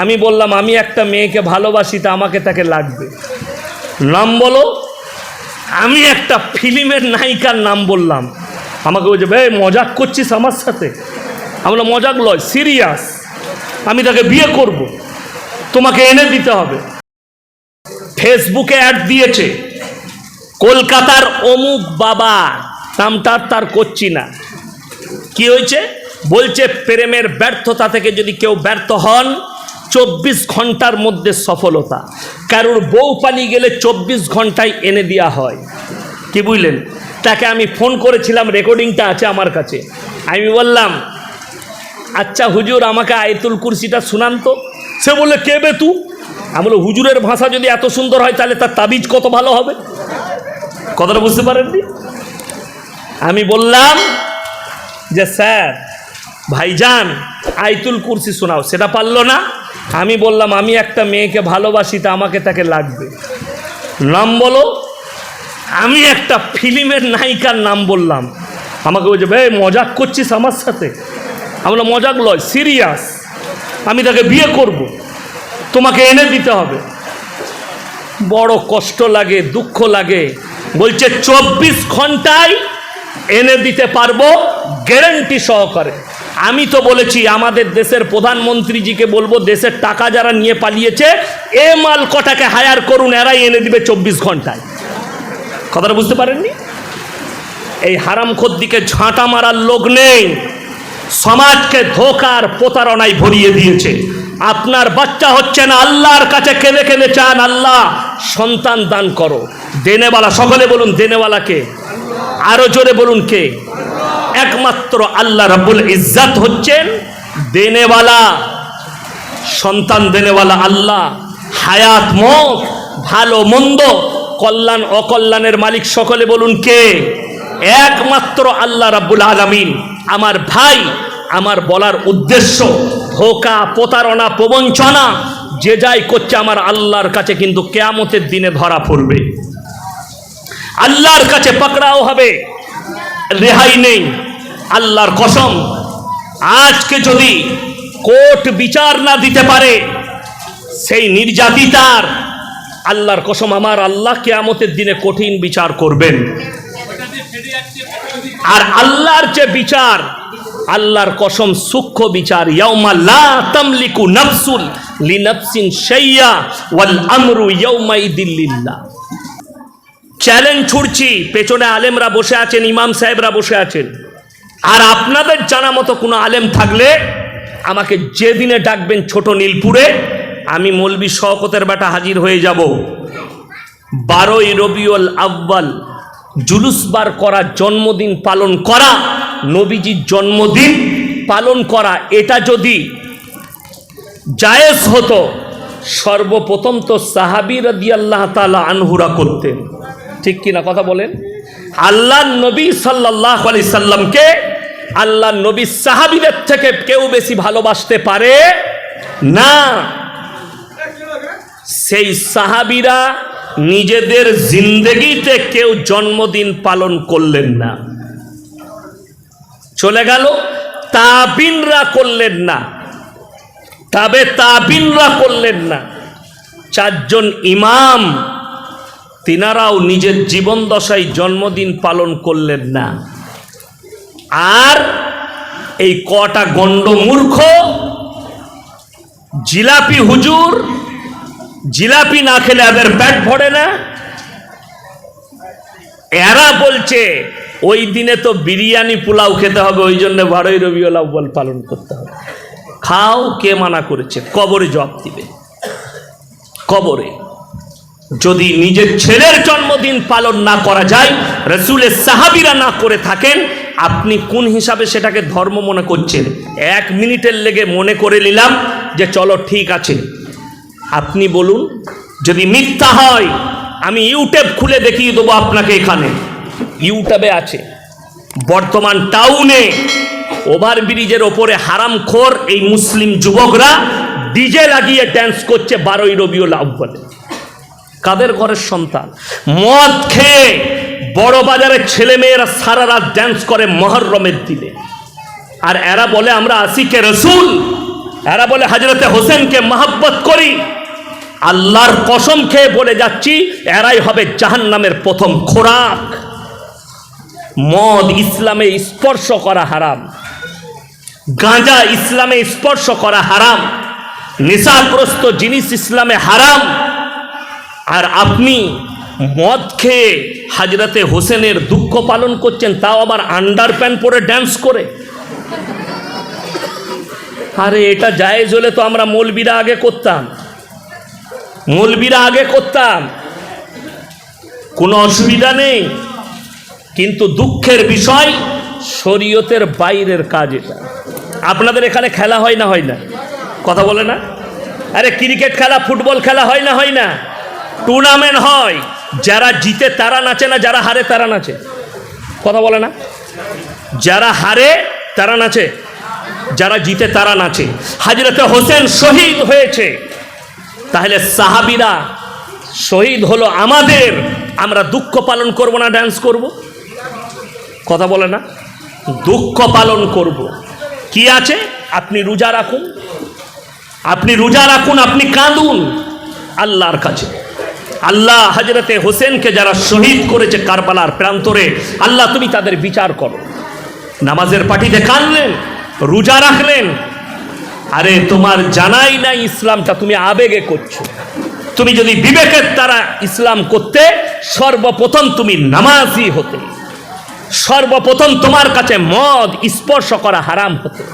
আমি বললাম, আমি একটা মেয়েকে ভালোবাসি, তা আমাকে তাকে লাগবে। নাম বলো। আমি একটা ফিল্মের নায়িকার নাম বললাম। আমাকে বলছে ভাই মজাক করছিস আমার সাথে? আমরা মজাক লয় সিরিয়াস। আমি তাকে বিয়ে করব। তোমাকে এনে দিতে হবে। ফেসবুকে অ্যাড দিয়েছে, কলকাতার অমুক বাবা, নামটা তার করছি না। কি হয়েছে? বলছে, প্রেমের ব্যর্থতা থেকে যদি কেউ ব্যর্থ হন চব্বিশ ঘণ্টার মধ্যে সফলতা। কারোর বউ পালিয়ে গেলে চব্বিশ ঘন্টায় এনে দেওয়া হয়। কি বুঝলেন? তাকে আমি ফোন করেছিলাম, রেকর্ডিংটা আছে আমার কাছে। আমি বললাম আচ্ছা হুজুর, আমাকে আয়তুল কুরসিটা শুনান তো। সে বললে, কে বে তু? আমি বলল হুজুরের ভাষা যদি এত সুন্দর হয়, তাহলে তার তাবিজ কত ভালো হবে? কথাটা বুঝতে পারেননি? আমি বললাম যে, স্যার, ভাইজান আইতুল কুরসি শোনাও। সেটা পারল না। আমি বললাম, আমি একটা মেয়েকে ভালোবাসি, তা আমাকে তাকে লাগবে। নাম বলো, আমি একটা ফিল্মের নায়িকার নাম বললাম। আমাকে বলছে ভাই মজাক করছিস আমার সাথে? আমরা মজাক লয় সিরিয়াস। আমি তাকে বিয়ে করব। তোমাকে এনে দিতে হবে। বড় কষ্ট লাগে, দুঃখ লাগে। বলছে, চব্বিশ ঘন্টায় এনে দিতে পারব, গ্যারেন্টি সহকারে। আমি তো বলেছি, আমাদের দেশের প্রধানমন্ত্রীজিকে বলব, দেশের টাকা যারা নিয়ে পালিয়েছে, এ মাল কটাকে হায়ার করুন, এরাই এনে দিবে চব্বিশ ঘন্টায়। কথাটা বুঝতে পারেননি? এই হারাম দিকে ঝাঁটা মারার লোক নেই। সমাজকে ধোকার প্রতারণায় ভরিয়ে দিয়েছে। আপনার বাচ্চা হচ্ছে না, আল্লাহর কাছে কেঁদে কেঁদে চান, আল্লাহ সন্তান দান করো। দেনেওয়ালা, সকলে বলুন, দেনেওয়ালাকে আরও জোরে বলুন কে? একমাত্র আল্লাহ রাব্বুল ইজ্জাত হচ্ছেন দেনেওয়ালা, সন্তান দেনেওয়ালা আল্লাহ। হায়াত, মত, ভালো, মন্দ, কল্যাণ, অকল্যাণের মালিক সকলে বলুন কে? একমাত্র আল্লাহ রাব্বুল আলামিন। আমার ভাই, আমার বলার উদ্দেশ্য, ধোকা, প্রতারণা, প্রবঞ্চনা, যে যাই করছে আমার আল্লাহর কাছে কিন্তু কেয়ামতের দিনে ধরা পড়বে। আল্লাহর কাছে পাকড়াও হবে। রেহাই নেই। আল্লাহর কসম, আজকে যদি কোর্ট বিচার না দিতে পারে, সেই নির্যাতিতার, আল্লাহর কসম, আমার আল্লাহ কেয়ামতের দিনে কঠিন বিচার করবেন। আর আল্লাহর যে বিচার, আল্লাহর কসম সূক্ষ্ম বিচার, ইয়াউমা লা তামলিকু ওয়াল আমরু ইয়াউমাইদিন লিল্লাহ। চ্যালেঞ্জ ছুড়ছি, পেছনে আলেমরা বসে আছেন, ইমাম সাহেবরা বসে আছেন। আর আপনাদের জানা মতো কোনো আলেম থাকলে আমাকে যেদিনে ডাকবেন ছোট নীলপুরে, আমি মলবি শওকতের বেটা হাজির হয়ে যাব। বারোই রবিউল আব্বাল জুলুস বার করা, জন্মদিন পালন করা, নবীজির জন্মদিন পালন করা, এটা যদি জায়েজ হতো, সর্বপ্রথম তো সাহাবি রাদি আল্লাহ তালা আনহুরা করতেন। ঠিক কিনা কথা বলেন? আল্লাহ নবী সাল্লাহ আলি সাল্লামকে আল্লাহ নবী সাহাবিদের থেকে কেউ বেশি ভালোবাসতে পারে না। সেই সাহাবিরা নিজেদের জিন্দগিতে কেউ জন্মদিন পালন করলেন না। চলে গেল, তাবিনরা করলেন না। তবে তাবিনরা করলেন না। চারজন ইমাম তিনারাও নিজের জীবন দশায় জন্মদিন পালন করলেন না। আর এই কটা গণ্ড মূর্খ জিলাপি হুজুর, জিলাপি না খেলে এদের পেট ভরে না? এরা বলছে, ওই দিনে তো বিরিয়ানি পোলাও খেতে হবে, ওই জন্য বারোই রবিউল আউ্বাল পালন করতে হবে। খাও, কে মানা করেছে? কবরে জবাব দিবে। কবরে। যদি নিজের ছেলের জন্মদিন পালন না করা যায়, রসুলের সাহাবিরা না করে থাকেন, আপনি কোন হিসাবে সেটাকে ধর্ম মনে করছেন? এক মিনিটের লেগে মনে করে নিলাম যে চলো ঠিক আছে। আপনি বলুন, যদি মিথ্যা হয়, আমি ইউটিউব খুলে দেখিয়ে দেবো আপনাকে এখানে। ইউটিউবে আছে। বর্তমান টাউনে ওভারব্রিজের ওপরে হারামখোর এই মুসলিম যুবকরা ডিজে লাগিয়ে ড্যান্স করছে বারোই রবিউল আব্বালে কাদের ঘরের সন্তান? মদ খেয়ে বড় বাজারের ছেলে মেয়েরা সারা রাত ড্যান্স করে মহরমের দিনে। আর এরা বলে, আমরা আসিকে রসুল? এরা বলে হজরতে হোসেনকে মহাব্বত করি। আল্লাহর কসম খেয়ে বলে যাচ্ছি, এরাই হবে জাহান্নামের প্রথম খোরাক। মদ ইসলামে স্পর্শ করা হারাম। গাঁজা ইসলামে স্পর্শ করা হারাম। নেশাগ্রস্ত জিনিস ইসলামে হারাম। আর আপনি মদ খেয়ে হাজরাতে হোসেনের দুঃখ পালন করছেন, তাও আবার আন্ডার প্যান্ট পরে ড্যান্স করে। আরে, এটা জায়েজ হলে তো আমরা মৌলবিরা আগে করতাম। মৌলবিরা আগে করতাম। কোনো অসুবিধা নেই। কিন্তু দুঃখের বিষয় শরীয়তের বাইরের কাজ এটা। আপনাদের এখানে খেলা হয় না হয় না? কথা বলে না? আরে, ক্রিকেট খেলা, ফুটবল খেলা হয় না হয় না? টুর্নামেন্ট হয়, যারা জিতে তারা নাচে না, যারা হারে তারা নাচে। কথা বলে না? যারা হারে তারা নাচে, যারা জিতে তারা নাচে। হাজরতে হোসেন শহীদ হয়েছে। তাহলে সাহাবিরা শহীদ হলো আমাদের। আমরা দুঃখ পালন করব না ড্যান্স করব? কথা বলে না? দুঃখ পালন করব। কি আছে? আপনি রোজা রাখুন। আপনি রোজা রাখুন, আপনি কাঁদুন। আল্লাহর কাছে। আল্লাহ হজরতে হোসেনকে যারা শহীদ করেছে কারবালার প্রান্তরে, আল্লাহ তুমি তাদের বিচার করো। নামাজের পার্টিতে কাঁদলেন, রোজা রাখলেন। আরে তোমার জানাই নাই ইসলামটা তুমি আবেগে করছ। তুমি যদি বিবেকের দ্বারা ইসলাম করতে, সর্বপ্রথম তুমি নামাজি হতে। সর্বপ্রথম তোমার কাছে মদ স্পর্শ করা হারাম হতো।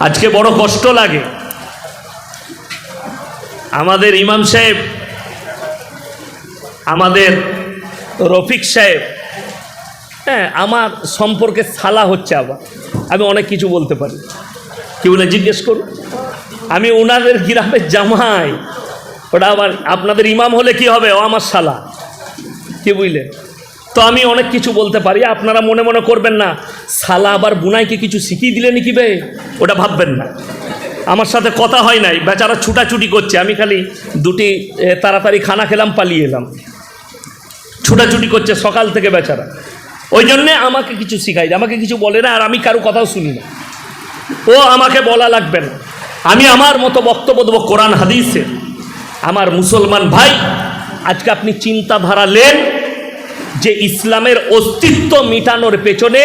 আজকে বড় কষ্ট লাগে। আমাদের ইমাম সাহেব আমাদের রফিক সাহেব হ্যাঁ আমার সম্পর্কে সালা হচ্ছে আবার। আমি অনেক কিছু বলতে পারি। কি বলে জিজ্ঞেস করুন? আমি ওনাদের গ্রামের জামাই। ওটা আবার আপনাদের ইমাম হলে কি হবে? ও আমার শালা কি বুঝলেন তো আমি অনেক কিছু বলতে পারি। আপনারা মনে মনে করবেন না শালা আবার বুনাইকে কিছু শিখিয়ে দিলে নাকি বে? ওটা ভাববেন না। আমার সাথে কথা হয় নাই, বেচারা ছুটাছুটি করছে। আমি খালি দুটি তাড়াতাড়ি খানা খেলাম, পালিয়ে এলাম। ছুটাছুটি করছে সকাল থেকে বেচারা। ওই জন্যে আমাকে কিছু শিখাই আমাকে কিছু বলে না, আর আমি কারও কথাও শুনি না। ও আমাকে বলা লাগবে না। আমি আমার মতো বক্তব্য দেবো কোরআন হাদিসে। আমার মুসলমান ভাই, আজকে আপনি চিন্তাধারা নেন যে ইসলামের অস্তিত্ব মিটানোর পেছনে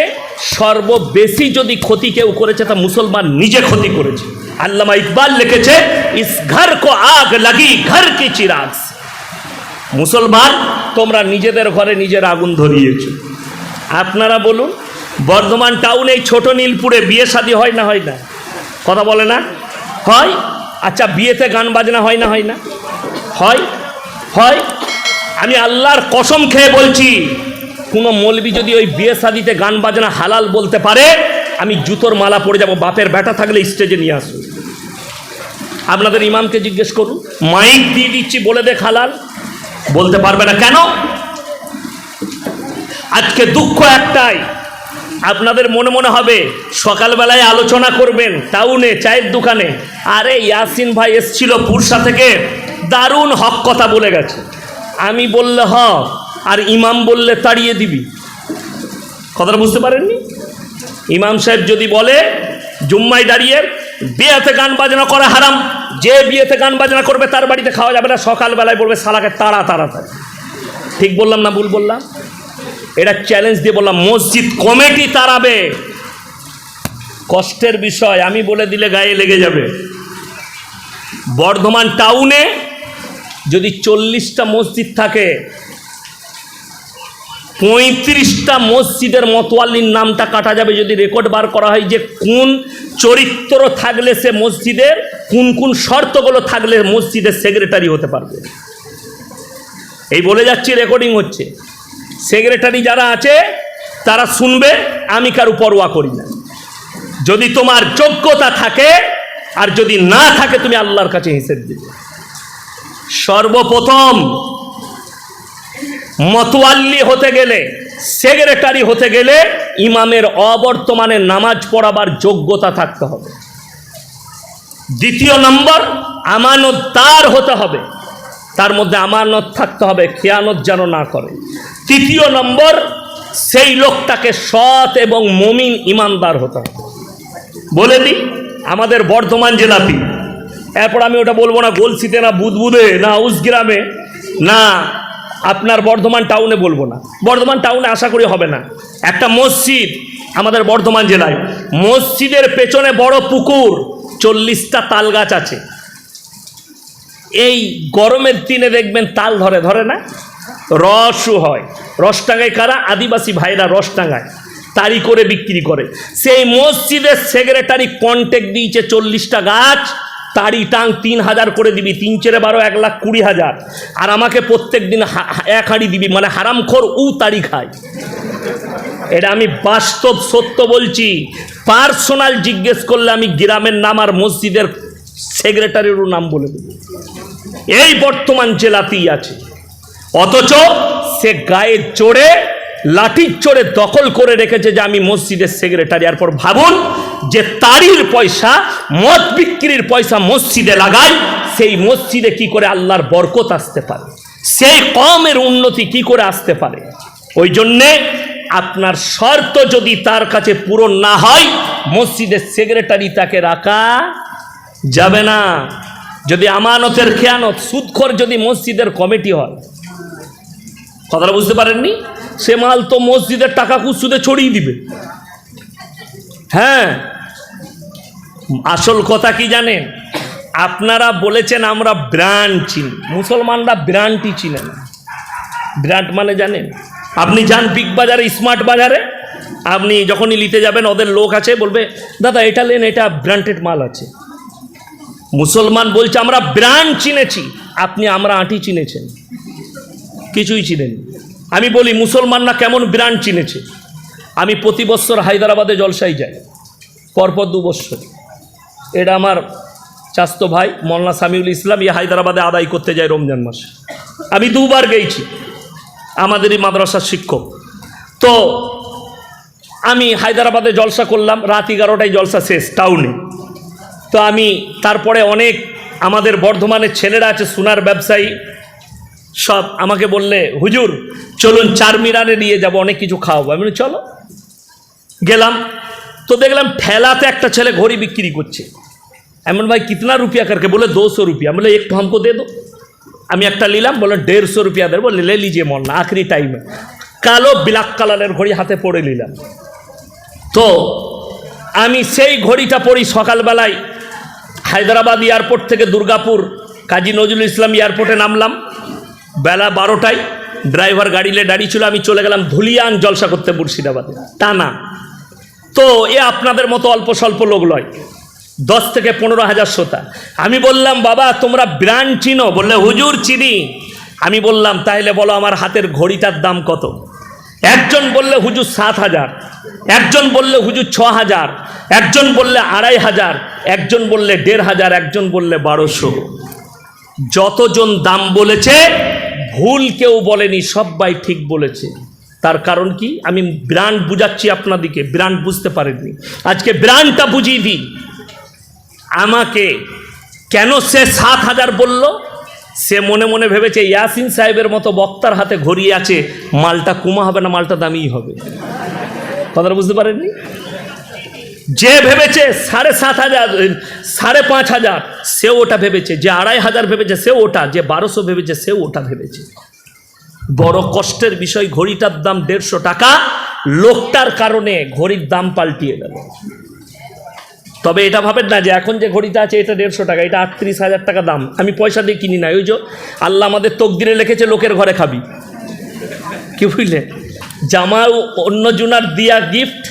সর্ববেশি যদি ক্ষতি কেউ করেছে, তা মুসলমান নিজে ক্ষতি করেছে। আল্লামা ইকবাল লিখেছে, ইস ঘর কো আগ লাগি, ঘর কি চিরাগ সে। মুসলমান, তোমরা নিজেদের ঘরে নিজের আগুন ধরিয়েছ। আপনারা বলুন, বর্ধমান টাউনে এই ছোট নীলপুরে বিয়ে শাদী হয় না হয় না? কথা বলে না? হয়? আচ্ছা বিয়েতে গান বাজনা হয় না হয় না? হয়? হয়? আমি আল্লাহর কসম খেয়ে বলছি, কোনো মলবি যদি ওই বিয়ে শাদিতে গান বাজনা হালাল বলতে পারে, আমি জুতোর মালা পরে যাব, বাপের ব্যাটা থাকলে স্টেজে নিয়ে আসুন। আপনাদের ইমামকে জিজ্ঞেস করুন, মাইক দিয়ে দিচ্ছি, বলে দেখ হালাল। বলতে পারবে না কেন? আজকে দুঃখ একটাই। আপনাদের মনে মনে হবে, সকালবেলায় আলোচনা করবেন টাউনে, চায়ের দোকানে। আরে ইয়াসিন ভাই এসছিল পুরসা থেকে, দারুণ হক কথা বলে গেছে। আমি বললে হ, আর ইমাম বললে তাড়িয়ে দিবি। কথাটা বুঝতে পারেননি? ইমাম সাহেব যদি বলে, জুম্মায় দাঁড়িয়ে বিয়েতে গান বাজনা করা হারাম। যে বিয়েতে গান বাজনা করবে তার বাড়িতে খাওয়া যাবে না। সকালবেলায় বলবে, সালাকে তাড়া, তাড়াতাড়ি। ঠিক বললাম না ভুল বললাম? এটা চ্যালেঞ্জ দিয়ে বললাম, মসজিদ কমিটি তাড়াবে। কষ্টের বিষয়, আমি বলে দিলে গায়ে লেগে যাবে। বর্ধমান টাউনে যদি চল্লিশটা মসজিদ থাকে, পঁয়ত্রিশটা মসজিদের মতোয়াল্লির নামটা কাটা যাবে যদি রেকর্ড বার করা হয় যে কোন চরিত্র থাকলে সে মসজিদের, কোন কোন শর্তগুলো থাকলে মসজিদের সেক্রেটারি হতে পারবে। এই বলে যাচ্ছি রেকর্ডিং হচ্ছে। সেক্রেটারি যারা আছে, তারা শুনবে, আমি কারও পরোয়া করি না। যদি তোমার যোগ্যতা থাকে, আর যদি না থাকে, তুমি আল্লাহর কাছে হিসেব দিবে। সর্বপ্রথম, মতোয়াল্লি হতে গেলে সেক্রেটারি হতে গেলে ইমামের অবর্তমানে নামাজ পড়াবার যোগ্যতা থাকতে হবে। দ্বিতীয় নম্বর আমানত তার হতে হবে। তার মধ্যে আমানত থাকতে হবে খেয়ানত যেন না করে। তৃতীয় নম্বর, সেই লোকটাকে সৎ এবং মমিন ইমানদার হতে হবে। বলে দিই, আমাদের বর্ধমান জেলাতে এরপর আমি ওটা বলব না, গলসিতে না বুদবুদে, না উসগ্রামে না আপনার বর্ধমান টাউনে বলব না। বর্ধমান টাউনে আশা করি হবে না। একটা মসজিদ আমাদের বর্ধমান জেলায়। মসজিদের পেছনে বড় পুকুর, চল্লিশটা তাল গাছ আছে। এই গরমের দিনে দেখবেন তাল ধরে ধরে না? রসও হয়। রস টাঙায় কারা? আদিবাসী ভাইরা রস টাঙায় তারি করে বিক্রি করে। সেই মসজিদের সেক্রেটারি কন্ট্যাক্ট দিয়েছে চল্লিশটা গাছ। তারি টাং তিন হাজার করে দিবি, তিন চেরে বারো, এক লাখ কুড়ি হাজার। আর আমাকে প্রত্যেক দিন এক হাঁড়ি দিবি মানে হারামখোর উ তারি খায়। এটা আমি বাস্তব সত্য বলছি। পার্সোনাল জিজ্ঞেস করলে আমি গ্রামের নাম আর মসজিদের সেক্রেটারিরও নাম বলে দেব। এই বর্তমান জেলাতেই আছে, অথচ সে গায়ে চড়ে লাঠির চড়ে দখল করে রেখেছে যে আমি মসজিদের সেক্রেটারি। আর পর ভাবুন যে তারির পয়সা, মদ বিক্রির পয়সা মসজিদে লাগায়, সেই মসজিদে কি করে আল্লাহর বরকত আসতে পারে? সেই কমের উন্নতি কি করে আসতে পারে? ওই জন্যে আপনার শর্ত যদি তার কাছে পূরণ না হয় মসজিদের সেক্রেটারি তাকে রাখা যাবে না। যদি আমানতের খেয়ানত, সুদখোর যদি মসজিদের কমিটি হয়, কথাটা বুঝতে পারেননি? সে মাল তো মসজিদের টাকা সুদে ছড়িয়ে দিবে। হ্যাঁ। আসল কথা কি জানেন? আপনারা বলেছেন আমরা ব্র্যান্ড চিনি। মুসলমানরা ব্র্যান্ডই চিনে না ব্র্যান্ড মানে জানেন? আপনি যান বিগ বাজারে, স্মার্ট বাজারে, আপনি যখনই নিতে যাবেন, ওদের লোক আছে, বলবে, দাদা, এটা লেন এটা ব্র্যান্ডেড মাল আছে। মুসলমান বলছে, আমরা ব্র্যান্ড চিনেছি। আপনি আমরা আঁটি চিনেছেন। কিছুই চিনেন আমি বলি, মুসলমানরা কেমন ব্র্যান্ড চিনেছে? আমি প্রতি বছর হায়দ্রাবাদে জলসাই যাই, পরপর দু বছর। এটা আমার চাস্তো ভাই মল্লা সামিউল ইসলাম ইয়ে হায়দ্রাবাদে আদায় করতে যায় রমজান মাসে। আমি দুবার গেছি আমাদেরই মাদ্রাসার শিক্ষক। তো আমি হায়দ্রাবাদে জলসা করলাম, রাত এগারোটায় জলসা শেষ, টাউনে। তো আমি তারপরে অনেক আমাদের বর্ধমানের ছেলেরা আছে, সোনার ব্যবসায়ী, সব আমাকে বললে, হুজুর, চলুন চার মিনারে নিয়ে যাব, অনেক কিছু খাওয়াবো। আমি চলো। গেলাম, তো দেখলাম ঠেলাতে একটা ছেলে ঘড়ি বিক্রি করছে। এমন ভাই, কিতনা রুপিয়া কারকে বলে? দোশো রুপিয়া। বলে একটু হামকো দে দো। আমি একটা নিলাম বলে দেড়শো রুপিয়া দেবো লে লিজিয়ে মর না, আখরি টাইমে কালো ব্ল্যাক কালারের ঘড়ি হাতে পড়ে নিলাম। তো আমি সেই ঘড়িটা পড়ি সকালবেলায় হায়দ্রাবাদ এয়ারপোর্ট থেকে দুর্গাপুর, কাজী নজরুল ইসলাম এয়ারপোর্টে নামলাম। বেলা বারোটায় ড্রাইভার গাড়িলে দাঁড়িয়ে ছিল, আমি চলে গেলাম ধুলিয়াং জলসা করতে মুর্শিদাবাদে, টানা। তো এ আপনাদের মতো অল্প স্বল্প লোক লয়। দশ থেকে পনেরো হাজার শ্রোতা। আমি বললাম, বাবা, তোমরা ব্র্যান্ড চিনো। বললে, হুজুর, চিনি। আমি বললাম তাহলে বলো, আমার হাতের ঘড়িটার দাম কত? একজন বললে, হুজুর, সাত হাজার। একজন বললে, হুজুর, ছ হাজার। একজন বললে, আড়াই হাজার। একজন বললে, দেড় হাজার। একজন বললে, বারোশো। যতজন দাম বলেছে, ভুল কেউ বলেনি সবাই ঠিক বলেছে। তার কারণ কি? আমি ব্র্যান্ড বুঝাচ্ছি আপনাদিকে ব্র্যান্ড বুঝতে পারেননি। আজকে ব্র্যান্ডটা বুঝিয়ে দিই। আমাকে কেন সে সাত হাজার বলল? সে মনে মনে ভেবেছে ইয়াসিন সাহেবের মতো বক্তার হাতে ঘড়িয়ে আছে, মালটা কুমা হবে না, মালটা দামিই হবে। কথাটা বুঝতে পারেননি? যে ভেবেছে সাড়ে সাত হাজার, সাড়ে পাঁচ হাজার, সেও ওটা ভেবেছে। যে আড়াই হাজার ভেবেছে, সেও ওটা। যে বারোশো ভেবেছে, সেও ওটা ভেবেছে। বড় কষ্টের বিষয়, ঘড়িটার দাম দেড়শো টাকা, লোকটার কারণে ঘড়ির দাম পাল্টিয়ে গেল। তবে এটা ভাবেন না যে এখন যে ঘড়িটা আছে, এটা দেড়শো টাকা, এটা আটত্রিশ হাজার টাকা দাম। আমি পয়সা দিয়ে কিনি না, ওই যে আল্লাহ আমাদের তকদিরে লিখেছে, লোকের ঘরে খাবি। কি বুঝলে? জামাও অন্য জুনার দিয়া গিফট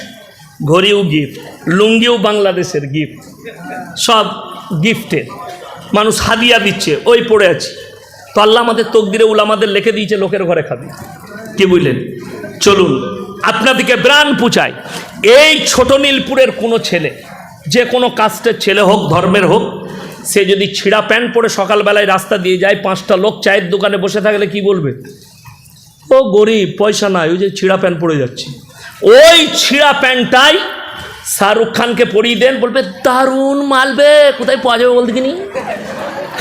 ঘড়িও গিফট লুঙ্গিও বাংলাদেশের গিফট সব গিফটের মানুষ হাদিয়া দিচ্ছে, ওই পড়ে আছে। তো আল্লাহ আমাদের তকদিরে উলামাদের লিখে দিয়েছে, লোকের ঘরে খাবি। কি বুঝলেন? চলুন, আপনাদেরকে ব্রাণ পুচাই। এই ছোট নীলপুরের কোনো ছেলে, যে কোনো কাস্টের ছেলে হোক, ধর্মের হোক, সে যদি ছিঁড়া প্যান্ট পরে সকালবেলায় রাস্তা দিয়ে যায়, পাঁচটা লোক চায়ের দোকানে বসে থাকলে কি বলবে? ও গরিব, পয়সা নাই, ওই যে ছিঁড়া প্যান্ট পরে যাচ্ছে। ওই ছিঁড়া প্যান্টটাই শাহরুখ খানকে পরিয়ে দেন, বলবে, দারুণ মালবে কোথায় পাওয়া যাবে বলতে কিনি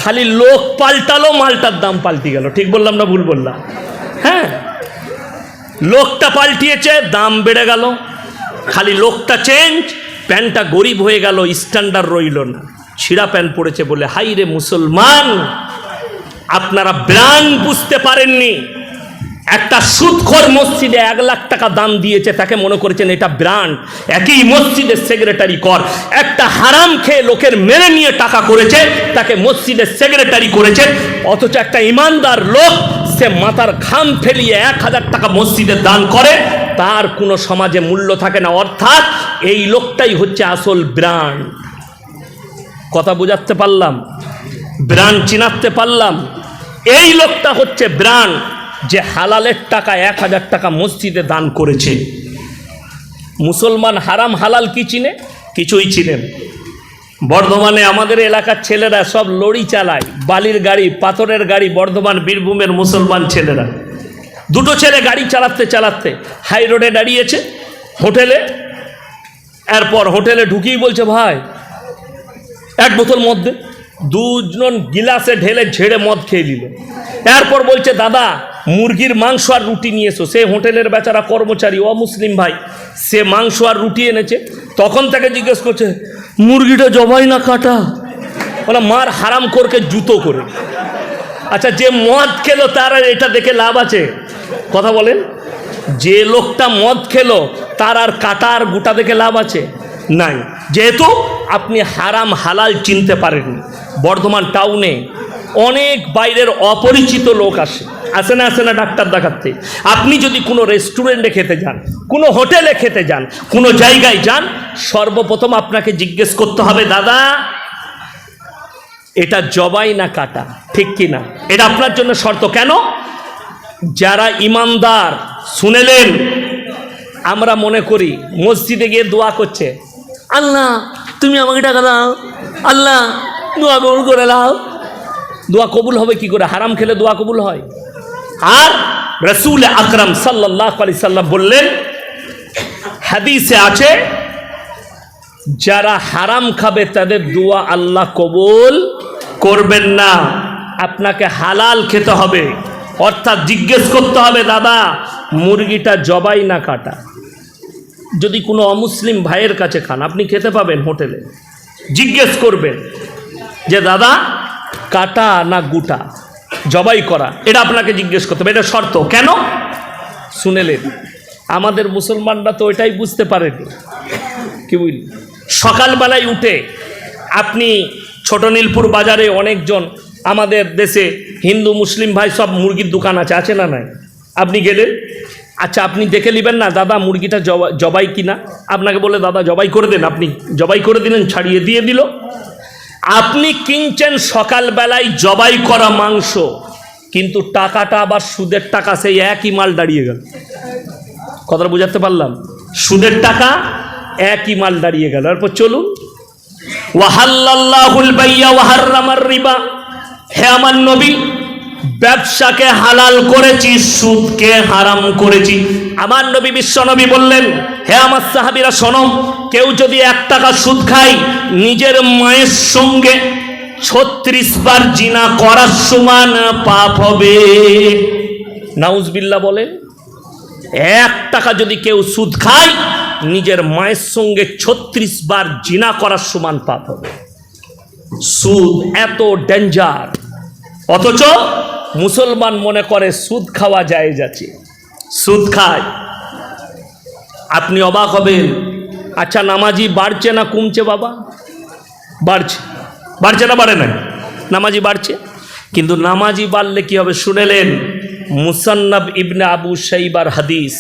খালি লোক পাল্টালো, মালটার দাম পাল্টি গেল। ঠিক বললাম না ভুল বললাম? হ্যাঁ? লোকটা পাল্টিয়েছে, দাম বেড়ে গেল। খালি লোকটা চেঞ্জ প্যান্টটা গরিব হয়ে গেল স্ট্যান্ডার্ড রইল না। ছিঁড়া প্যান্ট পড়েছে বলে হাই রে মুসলমান, আপনারা ব্রান বুঝতে পারেননি। একটা সুদখোর মসজিদে এক লাখ টাকা দাম দিয়েছে, তাকে মনে করেছেন এটা ব্র্যান্ড। একই মসজিদের সেক্রেটারি কর। একটা হারাম খেয়ে লোকের মেরে নিয়ে টাকা করেছে, তাকে মসজিদের সেক্রেটারি করেছে। অথচ একটা ইমানদার লোক, সে মাথার ঘাম ফেলিয়ে এক হাজার টাকা মসজিদে দান করে। তার কোনো সমাজে মূল্য থাকে না। অর্থাৎ এই লোকটাই হচ্ছে আসল ব্র্যান্ড। কথা বোঝাতে পারলাম? ব্র্যান্ড চিনাতে পারলাম? এই লোকটা হচ্ছে ব্র্যান্ড। যে হালালের টাকা এক হাজার টাকা মসজিদে দান করেছে। মুসলমান হারাম হালাল কি চিনে? কিছুই চিনেন বর্ধমানে আমাদের এলাকার ছেলেরা সব লড়ি চালায়, বালির গাড়ি, পাথরের গাড়ি, বর্ধমান বীরভূমের মুসলমান ছেলেরা। দুটো ছেলে গাড়ি চালাতে চালাতে হাই রোডে দাঁড়িয়েছে, হোটেলে। এরপর হোটেলে ঢুকিয়ে বলছে, ভাই, এক বোতল দে। দুজন গিলাসে ঢেলে ঝেড়ে মদ খেয়ে নিল। এরপর বলছে, দাদা মুরগির মাংস আর রুটি নিয়ে এসো সে হোটেলের বেচারা কর্মচারী, অমুসলিম ভাই, সে মাংস আর রুটি এনেছে। তখন তাকে জিজ্ঞেস করছে, মুরগিটা জবাই না কাটা? বলে, মার হারাম করকে জুতো করে। আচ্ছা যে মদ খেলো তার এটা দেখে লাভ আছে? কথা বলেন। যে লোকটা মদ খেলো, তার আর কাটা আর গোটা দেখে লাভ আছে? নাই। যেহেতু আপনি হারাম হালাল চিনতে পারেননি, বর্ধমান টাউনে অনেক বাইরের অপরিচিত লোক আসে। আসে না আসে না, ডাক্তার দেখাচ্ছে। আপনি যদি কোনো রেস্টুরেন্টে খেতে যান, কোনো হোটেলে খেতে যান, কোনো জায়গায় যান, সর্বপ্রথম আপনাকে জিজ্ঞেস করতে হবে, দাদা, এটা জবাই না কাটা? ঠিক কি না? এটা আপনার জন্য শর্ত। কেন? যারা ইমানদার, শুনেলেন, আমরা মনে করি, মসজিদে গিয়ে দোয়া করছে, আল্লাহ, তুমি আমাকে টাকা দাও। আল্লাহ, দোয়া কবুল করে দাও দোয়া কবুল হবে কি করে? হারাম খেলে দোয়া কবুল হয়? আর রসুল আকরাম সাল্লাহ আলি সাল্লাম বললেন, হাদিসে আছে, যারা হারাম খাবে তাদের দোয়া আল্লাহ কবুল করবেন না। আপনাকে হালাল খেতে হবে। অর্থাৎ জিজ্ঞেস করতে হবে, দাদা, মুরগিটা জবাই না কাটা? যদি কোনো অমুসলিম ভাইয়ের কাছে খান, আপনি খেতে পাবেন হোটেলে। জিজ্ঞেস করবেন যে, দাদা, কাটা না গুটা? জবাই করা, এটা আপনাকে জিজ্ঞেস করতে হবে, এটা শর্ত। কেন? শুনেলেন। আমাদের মুসলমানরা তো এটাই বুঝতে পারেনি। কি বুঝলি? সকালবেলায় উঠে আপনি ছোট নীলপুর বাজারে অনেকজন আমাদের দেশে হিন্দু, মুসলিম ভাই সব মুরগির দোকান আছে আছে না নাই? আপনি গেলেন? আচ্ছা আপনি দেখে নেবেন না, দাদা মুরগিটা জবা, জবাই কিনা? আপনাকে বলে, দাদা, জবাই করে দেন। আপনি জবাই করে দিলেন, ছাড়িয়ে দিয়ে দিল। আপনি কিনছেন সকালবেলায় জবাই করা মাংস, কিন্তু টাকাটা আবার সুদের টাকা, সেই একই মাল দাঁড়িয়ে গেল। কথাটা বুঝাতে পারলাম? সুদের টাকা একই মাল দাঁড়িয়ে গেল। এরপর চলুন। ওয়াহাল্লাহুল বাইয়া ওয়াহার রিবা। হে আমার নবী ব্যবসাকে হালাল করেছি, সুদকে হারাম করেছি। আমার নবী বিশ্ব নবী বললেন, হে আমার সাহাবীরা, শোনো, কেউ যদি এক টাকা সুদ খায়, নিজের মায়ের সঙ্গে ছত্রিশ বার জিনা করার সমান পাপ হবে। নাউজবিল্লা বলেন, এক টাকা যদি কেউ সুদ খায়, নিজের মায়ের সঙ্গে ছত্রিশ বার জিনা করার সমান পাপ হবে। সুদ এত ডেঞ্জার। অথচ মুসলমান মনে করে সুদ খাওয়া যায় যাচ্ছে সুদ খায়। আপনি অবাক হবেন আচ্ছা নামাজি বাড়ছে না কমছে বাবা? বাড়ছে। বাড়ছে না, বাড়ে না নামাজি বাড়ছে। কিন্তু নামাজি বাড়লে কি হবে? শুনেলেন মুসান্নাব ইবনে আবু সাইবার হাদিস।